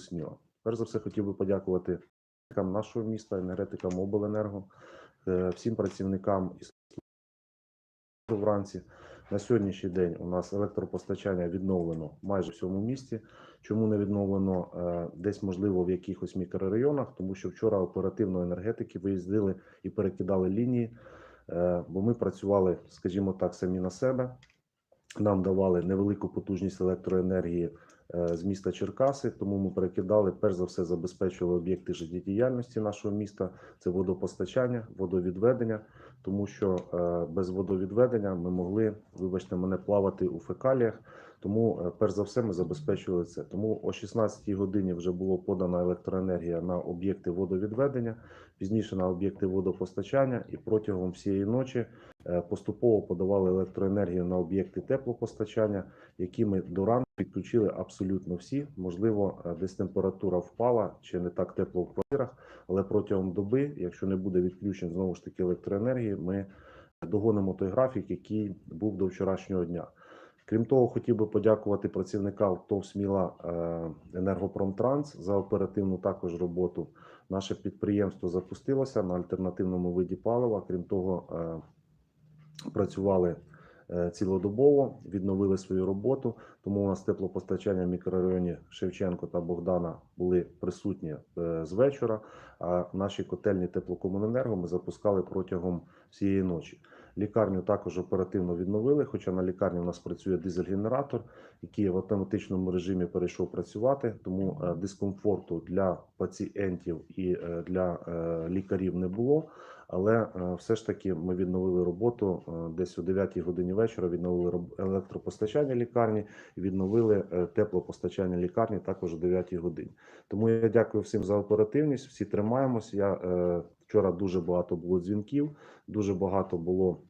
Сміла. Перш за все, хотів би подякувати нашого міста, енергетикам обленерго, е, всім працівникам і вранці. На сьогоднішній день у нас електропостачання відновлено майже в всьому місті. Чому не відновлено Е, десь, можливо, в якихось мікрорайонах, тому що вчора оперативно енергетики виїздили і перекидали лінії, е, бо ми працювали, скажімо так, самі на себе. Нам давали невелику потужність електроенергії з міста Черкаси, тому ми перекидали, перш за все, забезпечували об'єкти життєдіяльності нашого міста. Це водопостачання, водовідведення, тому що е, без водовідведення ми могли, вибачте, мене плавати у фекаліях. Тому, е, перш за все, ми забезпечували це. Тому о 16 годині вже було подана електроенергія на об'єкти водовідведення, пізніше на об'єкти водопостачання, і протягом всієї ночі е, поступово подавали електроенергію на об'єкти теплопостачання, які ми до ранку підключили абсолютно всі. Можливо, е, десь температура впала чи не так тепло в квартирах, але протягом доби, якщо не буде відключень знову ж таки електроенергії, ми догонимо той графік, який був до вчорашнього дня. Крім того, хотів би подякувати працівникам ТОВ «Сміла е, Енергопромтранс за оперативну також роботу. Наше підприємство запустилося на альтернативному виді палива. Крім того, е, працювали цілодобово, відновили свою роботу. Тому у нас теплопостачання в мікрорайоні Шевченко та Богдана були присутні е, з вечора. А наші котельні теплокомуненерго ми запускали протягом всієї ночі. Лікарню також оперативно відновили, хоча на лікарні у нас працює дизель-генератор, який в автоматичному режимі перейшов працювати, тому е, дискомфорту для пацієнтів і е, для е, лікарів не було. Але е, все ж таки ми відновили роботу е, десь о 9 годині вечора. Відновили електропостачання лікарні відновили е, теплопостачання лікарні також о 9 годині. Тому я дякую всім за оперативність. Всі тримаємось. Я вчора дуже багато було дзвінків, дуже багато було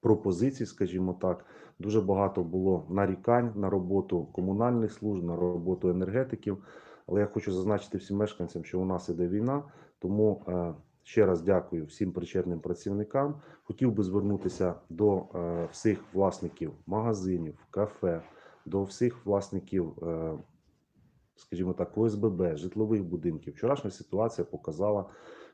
пропозицій, скажімо так. Дуже багато було нарікань на роботу комунальних служб, на роботу енергетиків. Але я хочу зазначити всім мешканцям, що у нас іде війна, тому ще раз дякую всім причетним працівникам. Хотів би звернутися до е, всіх власників магазинів, кафе, до всіх власників, е, скажімо так, ОСББ, житлових будинків. Вчорашня ситуація показала,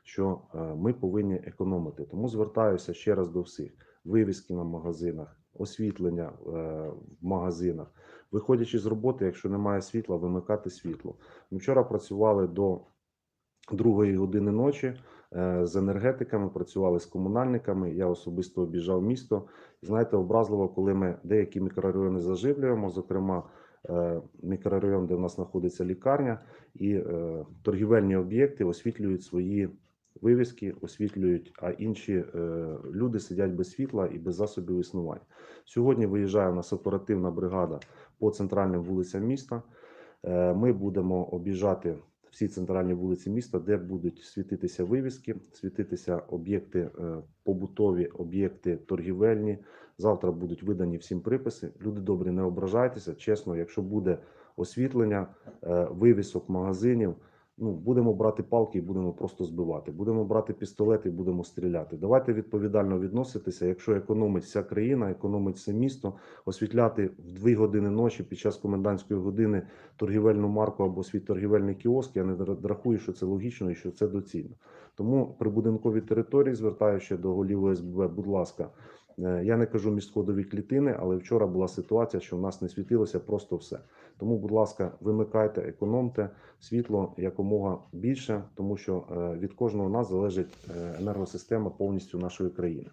що е, ми повинні економити. Тому звертаюся ще раз до всіх: вивіски на магазинах, освітлення в магазинах. Виходячи з роботи, якщо немає світла, вимикати світло. Ми вчора працювали до другої години ночі з енергетиками, працювали з комунальниками. Я особисто обіжав місто. Знаєте, образливо, коли ми деякі мікрорайони заживлюємо, зокрема. е, Мікрорайон, де в нас знаходиться лікарня, і е, торгівельні об'єкти освітлюють свої вивіски, освітлюють, а інші е, люди сидять без світла і без засобів існування. Сьогодні виїжджає у нас оперативна бригада по центральним вулицям міста. Е, Ми будемо об'їжджати всі центральні вулиці міста, де будуть світитися вивіски, світитися об'єкти е, побутові, об'єкти торгівельні. Завтра будуть видані всім приписи. Люди добрі, не ображайтеся. Чесно, якщо буде освітлення, е, вивісок магазинів. Ну, будемо брати палки і будемо просто збивати. Будемо брати пістолети і будемо стріляти. Давайте відповідально відноситися. Якщо економить вся країна, економить все місто, освітляти в 2 години ночі під час комендантської години торгівельну марку або свій торгівельний кіоск, я не рахую, що це логічно і що це доцільно. Тому прибудинкові території звертаю ще до голів ОСББ, будь ласка. Е, Я не кажу міськодові клітини, але вчора була ситуація, що в нас не світилося просто все. Тому, будь ласка, вимикайте, економте світло якомога більше, тому що е, від кожного нас залежить е, енергосистема повністю нашої країни.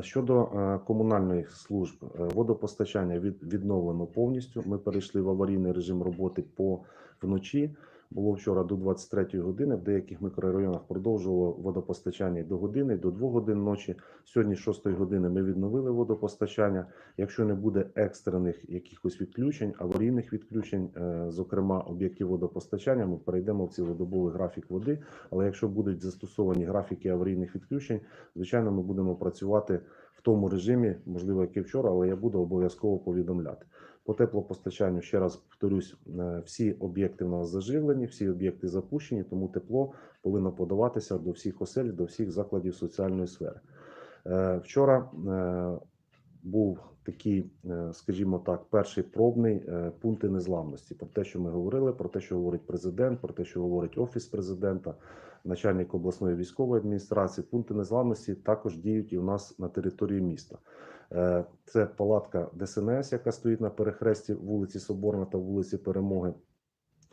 Щодо комунальних служб, водопостачання відновлено повністю. Ми перейшли в аварійний режим роботи по вночі. Було вчора до 23 години. В деяких мікрорайонах продовжувало водопостачання до години, до 2 годин ночі. Сьогодні, з 6 години, ми відновили водопостачання. Якщо не буде екстрених якихось відключень, аварійних відключень, е, зокрема об'єктів водопостачання, ми перейдемо в цілодобовий графік води. Але якщо будуть застосовані графіки аварійних відключень, звичайно, ми будемо працювати в тому режимі, можливо, як і вчора, але я буду обов'язково повідомляти. По теплопостачанню ще раз повторюсь, е, всі об'єкти в нас заживлені, всі об'єкти запущені, тому тепло повинно подаватися до всіх осель, до всіх закладів соціальної сфери. Е, Вчора е, був такий, скажімо так, перший пробний пункти незламності. Про те, що ми говорили, про те, що говорить президент, про те, що говорить офіс президента, начальник обласної військової адміністрації. Пункти незламності також діють і у нас на території міста. Е, Це палатка ДСНС, яка стоїть на перехресті вулиці Соборна та вулиці Перемоги.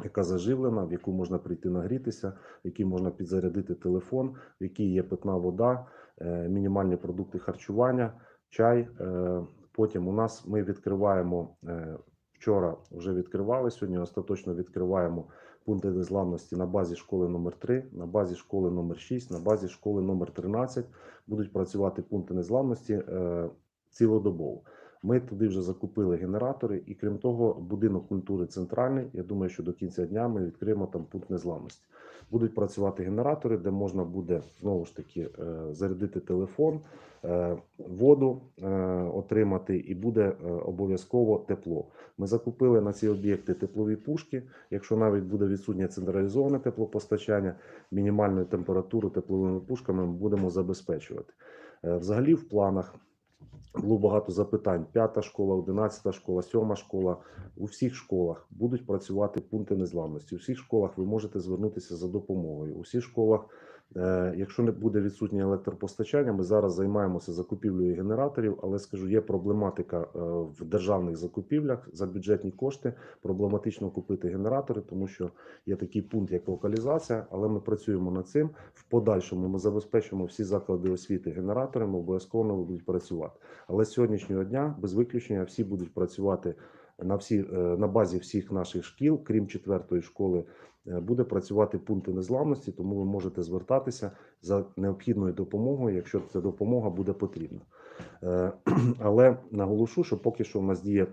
Яка заживлена, в яку можна прийти нагрітися, в якій можна підзарядити телефон, в якій є питна вода, е, мінімальні продукти харчування, чай. Е, Потім у нас ми відкриваємо вчора. Вже відкривали сьогодні. Остаточно відкриваємо пункти незламності на базі школи номер 3 на базі школи номер 6 на базі школи номер 13 Будуть працювати пункти незламності цілодобово. Ми туди вже закупили генератори, і крім того, будинок культури центральний. Я думаю, що до кінця дня ми відкриємо там пункт незламності. Будуть працювати генератори, де можна буде знову ж таки е, зарядити телефон, е, воду е, отримати, і буде обов'язково тепло. Ми закупили на ці об'єкти теплові пушки. Якщо навіть буде відсутнє централізоване теплопостачання, мінімальну температуру тепловими пушками ми будемо забезпечувати. Взагалі, в планах було багато запитань. П'ята школа, одинадцята школа, сьома школа. У всіх школах будуть працювати пункти незламності. У всіх школах ви можете звернутися за допомогою. У всіх школах, якщо не буде відсутнє електропостачання, ми зараз займаємося закупівлею генераторів, але скажу, є проблематика е, в державних закупівлях за бюджетні кошти. Проблематично купити генератори, тому що є такий пункт, як локалізація, але ми працюємо над цим. В подальшому ми забезпечимо всі заклади освіти генераторами, обов'язково будуть працювати. Але з сьогоднішнього дня, без виключення, всі будуть працювати на всі е, на базі всіх наших шкіл, крім четвертої школи, е, буде працювати пункти незламності. Тому ви можете звертатися за необхідною допомогою, якщо ця допомога буде потрібна. Е, Але наголошу, що поки що в нас діє.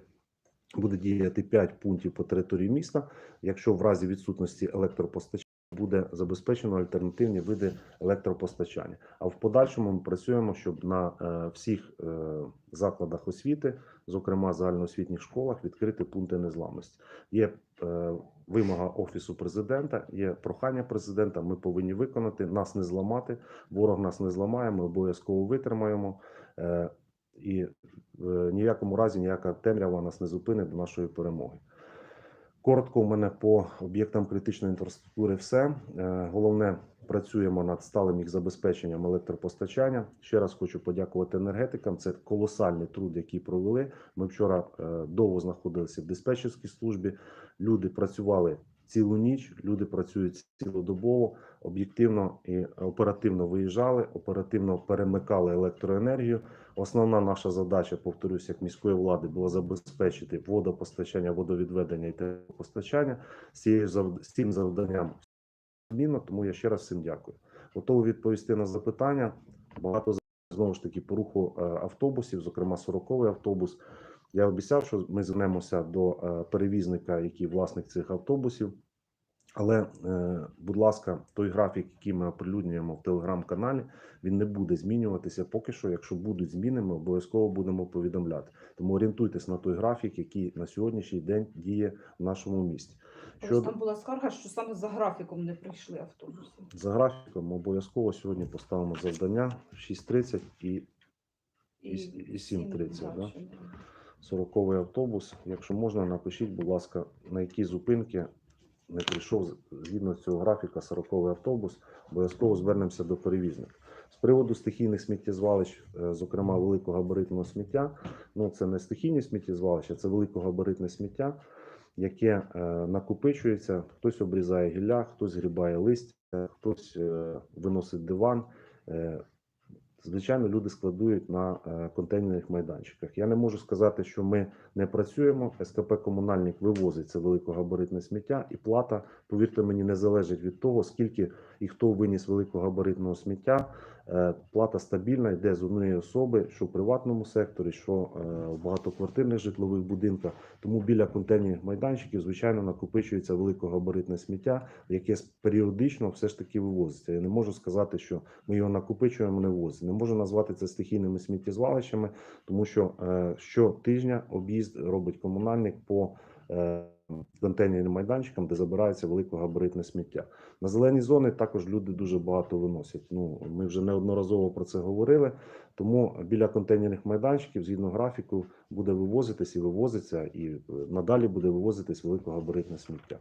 Буде діяти 5 пунктів по території міста. Якщо в разі відсутності електропостачання буде забезпечено альтернативні види електропостачання. А в подальшому ми працюємо, щоб на е, всіх е, закладах освіти, зокрема загальноосвітніх школах, відкрити пункти незламності. Є е, вимога офісу президента, є прохання президента. Ми повинні виконати нас не зламати. Ворог нас не зламає. Ми обов'язково витримаємо. І в ніякому разі ніяка темрява нас не зупинить до нашої перемоги. Коротко, у мене по об'єктам критичної інфраструктури все. Е, Головне, працюємо над сталим їх забезпеченням електропостачання. Ще раз хочу подякувати енергетикам. Це колосальний труд, який провели. Ми вчора е, довго знаходилися в диспетчерській службі. Люди працювали цілу ніч, люди працюють цілодобово, об'єктивно і оперативно виїжджали, оперативно перемикали електроенергію. Основна наша задача, повторюсь, як міської влади, була забезпечити водопостачання, водовідведення і теплопостачання. З цим завданням тому я ще раз всім дякую. Готовий відповісти на запитання. Багато знову ж таки по руху е, автобусів, зокрема 40-й автобус. Я обіцяв, що ми звернемося до е, перевізника, який власник цих автобусів. Але, е, будь ласка, той графік, який ми оприлюднюємо в телеграм-каналі, він не буде змінюватися поки що. Якщо будуть зміни, ми обов'язково будемо повідомляти. Тому орієнтуйтесь на той графік, який на сьогоднішній день діє в нашому місті. Щодо там була скарга, що саме за графіком не прийшли автобуси. за графіком, ми обов'язково сьогодні поставимо завдання в 6.30 і І- і 7:30, да? 40-й автобус. Якщо можна, напишіть, будь ласка, на які зупинки не прийшов згідно цього графіка 40-й автобус. Обов'язково звернемося до перевізника. З приводу стихійних сміттєзвалищ, е, зокрема великогабаритного сміття. Ну це не стихійні сміттєзвалища, це великогабаритне сміття, яке е, накопичується. Хтось обрізає гілля, хтось грібає листя, хтось е, виносить диван. Звичайно, люди складують на е, контейнерних майданчиках. Я не можу сказати, що ми не працюємо. СКП комунальник вивозить це великогабаритне сміття, і плата, повірте мені, не залежить від того, скільки і хто виніс великогабаритного сміття. Е, Плата стабільна, йде з однієї особи, що в приватному секторі, що е, в багатоквартирних житлових будинках. Тому біля контейнерних майданчиків, звичайно, накопичується великогабаритне сміття, яке періодично все ж таки вивозиться. Я не можу сказати, що ми його накопичуємо, не вивозимо. Не можу назвати це стихійними сміттєзвалищами, тому що е, щотижня об'їзд робить комунальник по контейнерним майданчикам, де забирається великогабаритне сміття. На зелені зони також люди дуже багато виносять. Ну ми вже неодноразово про це говорили. Тому біля контейнерних майданчиків, згідно графіку, буде вивозитись і вивозиться, і е, надалі буде вивозитись великогабаритне сміття.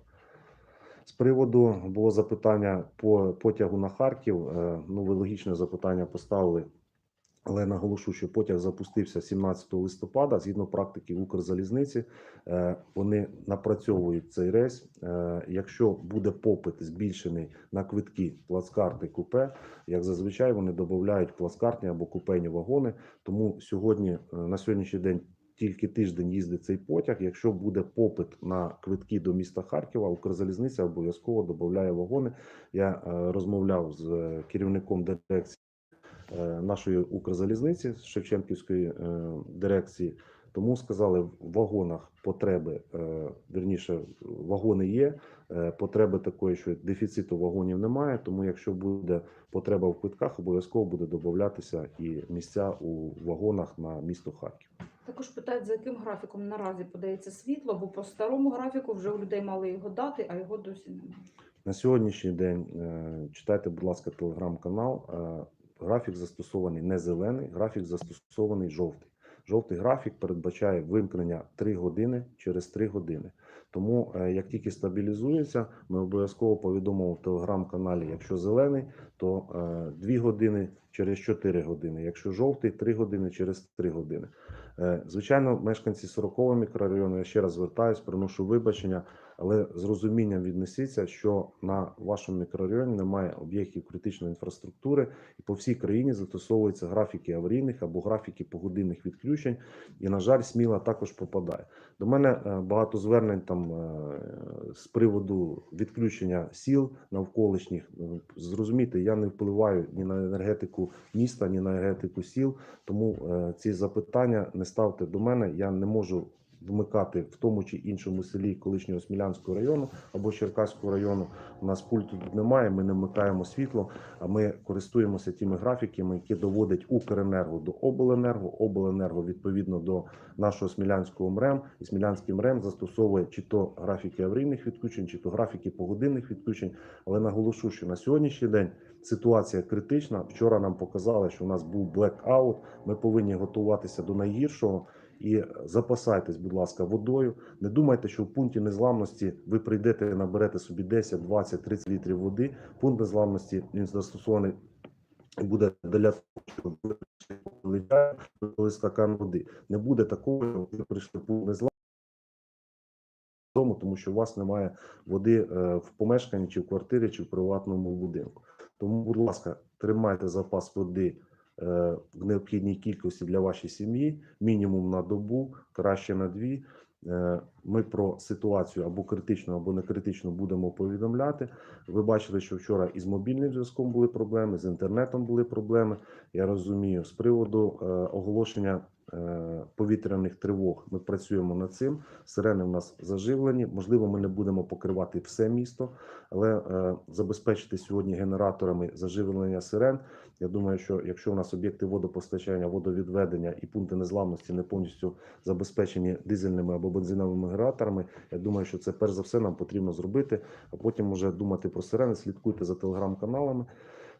З приводу було запитання по потягу на Харків. Е, Ну, ви логічне запитання поставили. Але наголошу, що потяг запустився 17 листопада. Згідно практики Укрзалізниці, е, вони напрацьовують цей рейс. Е, Якщо буде попит збільшений на квитки, плацкарти, купе, як зазвичай вони додають плацкартні або купейні вагони. Тому сьогодні е, на сьогоднішній день тільки тиждень їздить цей потяг. Якщо буде попит на квитки до міста Харкова, Укрзалізниця обов'язково додає вагони. Я розмовляв з керівником дирекції нашої Укрзалізниці з Шевченківської е, дирекції. Тому сказали, в вагонах потреби, е, вірніше, вагони є. е, Потреби такої, що дефіциту вагонів немає. Тому, якщо буде потреба в квитках, обов'язково буде додатися і місця у вагонах на місто Харків. Також питають, за яким графіком наразі подається світло, бо по старому графіку вже у людей мали його дати, а його досі немає. На сьогоднішній день е, читайте, будь ласка, телеграм-канал. Е, Графік застосований не зелений, графік застосований жовтий. Жовтий графік передбачає вимкнення 3 години через 3 години. Тому, е, як тільки стабілізується, ми обов'язково повідомимо в телеграм-каналі. Якщо зелений, то 2 години через 4 години. Якщо жовтий, 3 години через 3 години. Е, Звичайно, мешканці 40-го мікрорайону, я ще раз звертаюсь, приношу вибачення, але з розумінням віднесіться, що на вашому мікрорайоні немає об'єктів критичної інфраструктури, і по всій країні застосовуються графіки аварійних або графіки погодинних відключень. І, на жаль, сміла також попадає. До мене е, багато звернень там е, з приводу відключення сіл навколишніх. Е, Зрозумійте, я не впливаю ні на енергетику міста, ні на енергетику сіл. Тому ці запитання не ставте до мене. Я не можу вмикати в тому чи іншому селі колишнього Смілянського району або Черкаського району. У нас пульту тут немає. Ми не вмикаємо світло. А ми користуємося тими графіками, які доводить Укренерго до обленерго. Обленерго відповідно до нашого смілянського МРЕМ. І смілянський МРЕМ застосовує чи то графіки аварійних відключень, чи то графіки погодинних відключень. Але наголошу, що на сьогоднішній день ситуація критична. Вчора нам показали, що у нас був блекаут. Ми повинні готуватися до найгіршого. І запасайтесь, будь ласка, водою. Не думайте, що в пункті незламності ви прийдете і наберете собі 10, 20, 30 літрів води. Пункт незламності він застосований буде для того, щоб ви прийшли, стакан води. Не буде такого, що ви прийшли в пункт незламності, дому, тому що у вас немає води е, в помешканні, чи в квартирі, чи в приватному будинку. Тому, будь ласка, тримайте запас води в необхідній кількості для вашої сім'ї, мінімум на добу, краще на дві. Е, Ми про ситуацію або критично, або не критично будемо повідомляти. Ви бачили, що вчора із мобільним зв'язком були проблеми, з інтернетом були проблеми. Я розумію, з приводу е, оголошення е, повітряних тривог ми працюємо над цим. Сирени в нас заживлені. Можливо, ми не будемо покривати все місто, але е, забезпечити сьогодні генераторами заживлення сирен. Я думаю, що якщо у нас об'єкти водопостачання, водовідведення і пункти незламності не повністю забезпечені дизельними або бензиновими генераторами, я думаю, що це перш за все нам потрібно зробити, а потім вже думати про сирени. Слідкуйте за телеграм-каналами.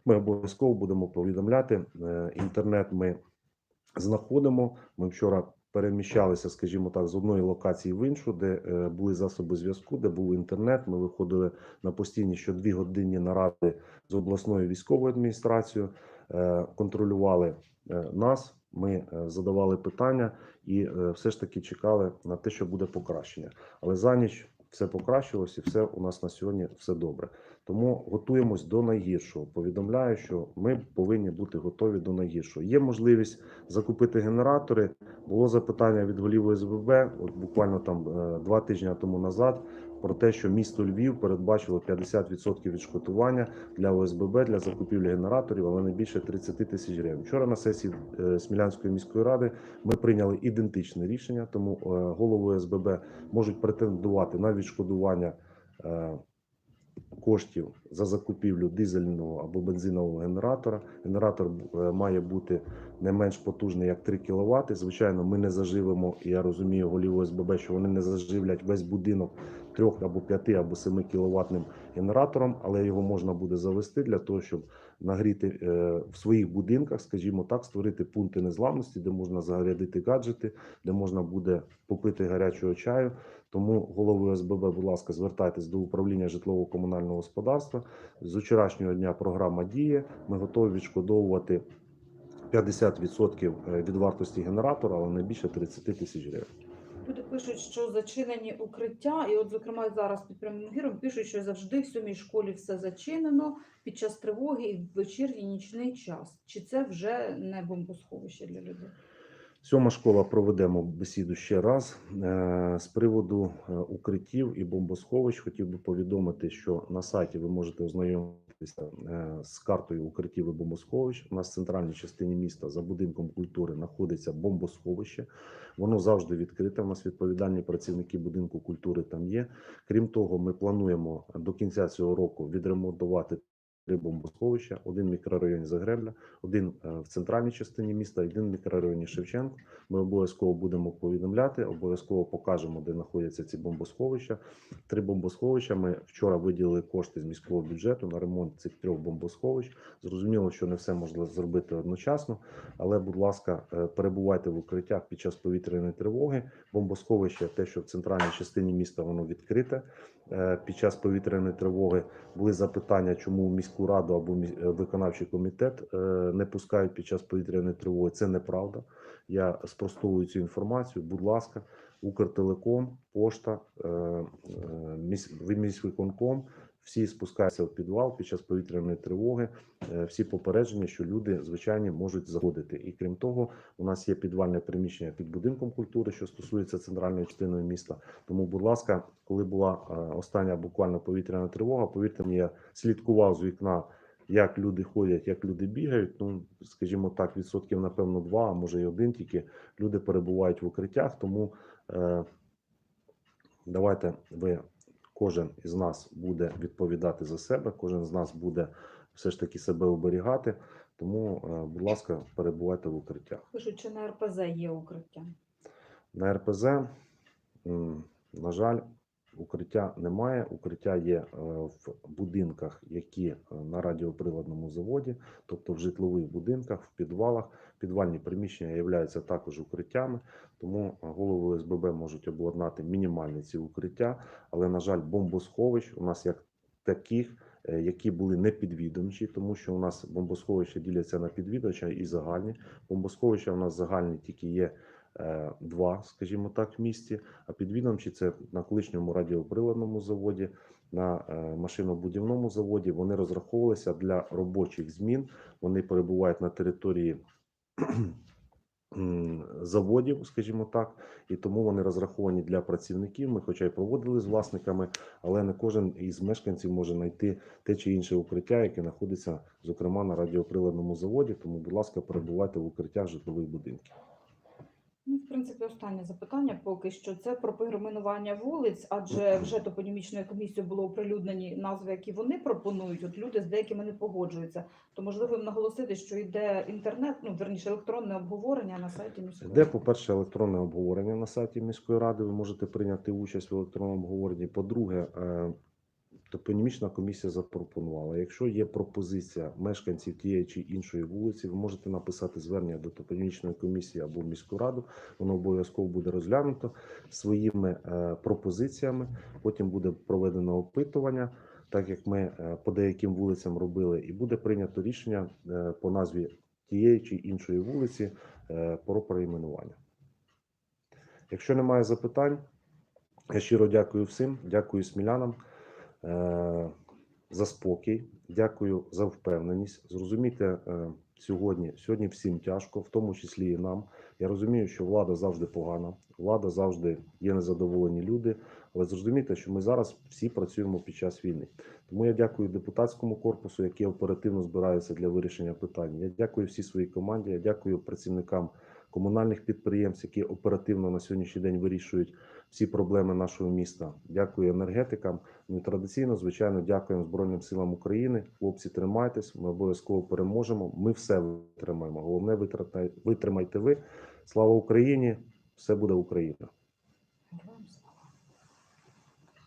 Ми обов'язково будемо повідомляти. Е, Інтернет ми знаходимо. Ми вчора переміщалися, скажімо так, з одної локації в іншу, де е, були засоби зв'язку, де був інтернет. Ми виходили на постійні щодві годинні наради з обласною військовою адміністрацією, е, контролювали е, нас. Ми задавали питання і все ж таки чекали на те, що буде покращення. Але за ніч все покращилось і все у нас на сьогодні все добре. Тому готуємось до найгіршого. Повідомляю, що ми повинні бути готові до найгіршого. Є можливість закупити генератори. Було запитання від голів ОСББ, от буквально там е, два тижні тому назад, про те, що місто Львів передбачило 50% відшкодування для ОСББ для закупівлі генераторів, але не більше 30 тисяч гривень. Вчора на сесії е, Смілянської міської ради ми прийняли ідентичне рішення, тому е, голови ОСББ можуть претендувати на відшкодування. Коштів за закупівлю дизельного або бензинового генератора. Генератор е, має бути не менш потужний, як 3 кВт. Звичайно, ми не заживемо, я розумію голів ОСББ, що вони не заживлять весь будинок 3 або 5 або 7 кВт генератором, але його можна буде завести для того, щоб нагріти е, в своїх будинках, скажімо так, створити пункти незламності, де можна зарядити гаджети, де можна буде попити гарячого чаю. Тому голови ОСББ, будь ласка, звертайтесь до управління житлово-комунального господарства. З вчорашнього дня програма діє. Ми готові відшкодовувати 50% від вартості генератора, але не більше 30 тисяч гривень. Люди пишуть, що зачинені укриття, і от, зокрема, зараз під прямим ефіром пишуть, що завжди в сьомій школі все зачинено під час тривоги і в вечірній нічний час. Чи це вже не бомбосховище для людей? Сьома школа проведемо бесіду ще раз. Е, З приводу е, укриттів і бомбосховищ хотів би повідомити, що на сайті ви можете ознайомитися е, з картою укриттів і бомбосховищ. У нас в центральній частині міста за будинком культури знаходиться бомбосховище. Воно завжди відкрите. У нас відповідальні працівники будинку культури там є. Крім того, ми плануємо до кінця цього року відремонтувати три бомбосховища: один в мікрорайоні Загребля, один е, в центральній частині міста, один в мікрорайоні Шевченко. Ми обов'язково будемо повідомляти, обов'язково покажемо, де знаходяться ці бомбосховища. Три бомбосховища. Ми вчора виділили кошти з міського бюджету на ремонт цих трьох бомбосховищ. Зрозуміло, що не все можна зробити одночасно, але, будь ласка, е, перебувайте в укриттях під час повітряної тривоги. Бомбосховище, те, що в центральній частині міста воно відкрите. Е, Під час повітряної тривоги були запитання, чому міську раду або е, виконавчий комітет е, не пускають під час повітряної тривоги. Це неправда. Я спростовую цю інформацію. Будь ласка, Укртелеком, пошта, міськвиконком. Всі спускаються в підвал під час повітряної тривоги. Е, Всі попередження, що люди звичайні можуть заходити. І крім того, у нас є підвальне приміщення під будинком культури, що стосується центральної частини міста. Тому, будь ласка, коли була е, остання буквально повітряна тривога, повірте мені, я слідкував з вікна, як люди ходять, як люди бігають. Ну, скажімо так, відсотків, напевно, два, а може й один тільки люди перебувають в укриттях. Тому е, давайте ви, кожен із нас буде відповідати за себе, кожен з нас буде все ж таки себе оберігати. Тому, е, будь ласка, перебувайте в укриттях. Пишуть, чи на РПЗ є укриття. На РПЗ, на жаль, укриття немає. Укриття є е, в будинках, які е, на радіоприладному заводі, тобто в житлових будинках, в підвалах. Підвальні приміщення являються також укриттями, тому е, голови СББ можуть обладнати мінімальні ці укриття. Але, на жаль, бомбосховищ у нас як таких, які були непідвідомчі, тому що у нас бомбосховища діляться на підвідувача і загальні. Бомбосховища у нас загальні тільки є два, скажімо так, в місті. А підвідомчі це на колишньому радіоприладному заводі, на е, машинобудівному заводі. Вони розраховувалися для робочих змін. Вони перебувають на території. Заводів, скажімо так, і тому вони розраховані для працівників. Ми, хоча й проводили з власниками, але не кожен із мешканців може знайти те чи інше укриття, яке знаходиться, зокрема, на радіоприладному заводі. Тому, будь ласка, перебувайте в укриттях житлових будинків. Ну, в принципі, останнє запитання поки що це про перейменування вулиць, адже вже топонімічною комісією було оприлюднені назви, які вони пропонують. От люди з деякими не погоджуються. То можливо їм наголосити, що йде інтернет, ну верніше електронне обговорення на сайті міської. Де, по-перше, електронне обговорення на сайті міської ради. Ви можете прийняти участь в електронному обговоренні. По-друге, е, топонімічна комісія запропонувала. Якщо є пропозиція мешканців тієї чи іншої вулиці, ви можете написати звернення до топонімічної комісії або міську раду. Воно обов'язково буде розглянуто своїми е, пропозиціями. Потім буде проведено опитування. Так як ми е, по деяким вулицям робили, і буде прийнято рішення е, по назві тієї чи іншої вулиці про перейменування. Якщо немає запитань, я щиро дякую всім, дякую смілянам за спокій, дякую за впевненість. Зрозумійте, е, сьогодні, сьогодні всім тяжко, в тому числі і нам. Я розумію, що влада завжди погана, влада завжди є незадоволені люди. Але зрозумійте, що ми зараз всі працюємо під час війни. Тому я дякую депутатському корпусу, який оперативно збирається для вирішення питань. Я дякую всій своїй команді. Я дякую працівникам комунальних підприємств, які оперативно на сьогоднішній день вирішують всі проблеми нашого міста. Дякую енергетикам. Ну і традиційно, звичайно, дякуємо Збройним силам України. Хлопці, тримайтесь, ми обов'язково переможемо. Ми все витримаємо. Головне, витримайте- ви. Слава Україні! Все буде Україна.